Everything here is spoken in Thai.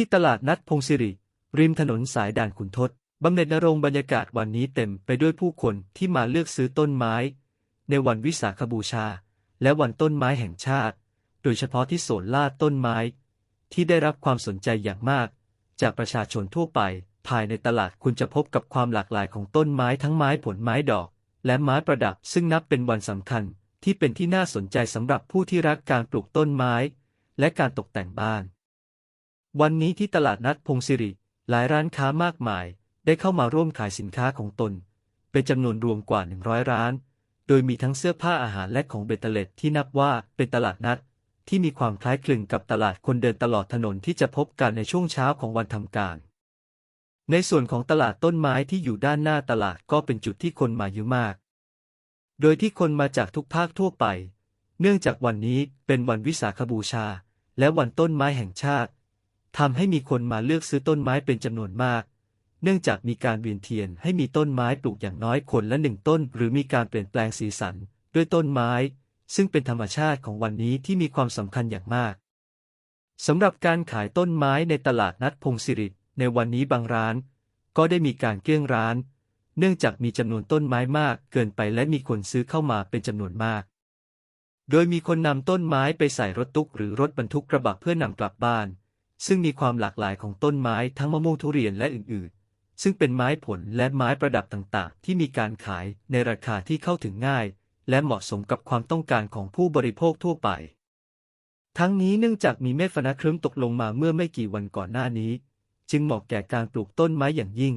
ที่ตลาดนัดพงศิริ ริมถนนสายด่านขุนทดบำเหน็จนรงบรรยากาศวันนี้เต็มไปด้วยผู้คนที่มาเลือกซื้อต้นไม้ ในวันวิสาขบูชา และวันต้นไม้แห่งชาติ โดยเฉพาะที่โซนลาดต้นไม้ ที่ได้รับความสนใจอย่างมาก จากประชาชนทั่วไป ภายในตลาดคุณจะพบกับความหลากหลายของต้นไม้ทั้งไม้ผลไม้ดอก และไม้ประดับ ซึ่งนับเป็นวันสำคัญที่เป็นที่น่าสนใจสำหรับผู้ที่รักการปลูกต้นไม้ และการตกแต่งบ้าน วันนี้ที่ตลาดนัดพงศิริ หลายร้านค้ามากมาย ได้เข้ามาร่วมขายสินค้าของตน เป็นจำนวนรวมกว่า 100 ร้าน โดยมีทั้งเสื้อผ้าอาหารและของเบตเตอร์เล็ดที่นับว่าเป็นตลาดนัด ที่มีความคล้ายคลึงกับตลาดคนเดินตลอดถนนที่จะพบกันในช่วงเช้าของวันทำการ ในส่วนของตลาดต้นไม้ที่อยู่ด้านหน้าตลาดก็เป็นจุดที่คนมาเยอะมาก โดยที่คนมาจากทุกภาคทั่วไป เนื่องจากวันนี้เป็นวันวิสาขบูชา และวันต้นไม้แห่งชาติ ทำให้มีคนมาเลือกซื้อต้นไม้เป็นจำนวนมาก เนื่องจากมีการเวียนเทียนให้มีต้นไม้ปลูกอย่างน้อยคนละหนึ่งต้น หรือมีการเปลี่ยนแปลงสีสันด้วยต้นไม้ ซึ่งเป็นธรรมชาติของวันนี้ที่มีความสำคัญอย่างมากสำหรับการขายต้นไม้ในตลาดนัดพงศิริในวันนี้บางร้าน ก็ได้มีการเกลี้ยงร้าน เนื่องจากมีจำนวนต้นไม้มากเกินไปและมีคนซื้อเข้ามาเป็นจำนวนมาก โดยมีคนนำต้นไม้ไปใส่รถตุ๊กหรือรถบรรทุกกระบะเพื่อนำกลับบ้าน ซึ่งมีความหลากหลายของต้นไม้ทั้งมะม่วงทุเรียนและอื่นๆ ซึ่งเป็นไม้ผลและไม้ประดับต่างๆ ที่มีการขายในราคาที่เข้าถึงง่าย และเหมาะสมกับความต้องการของผู้บริโภคทั่วไป ทั้งนี้เนื่องจากมีเมฆฝนครึ้มตกลงมาเมื่อไม่กี่วันก่อนหน้านี้ จึงเหมาะแก่การปลูกต้นไม้อย่างยิ่ง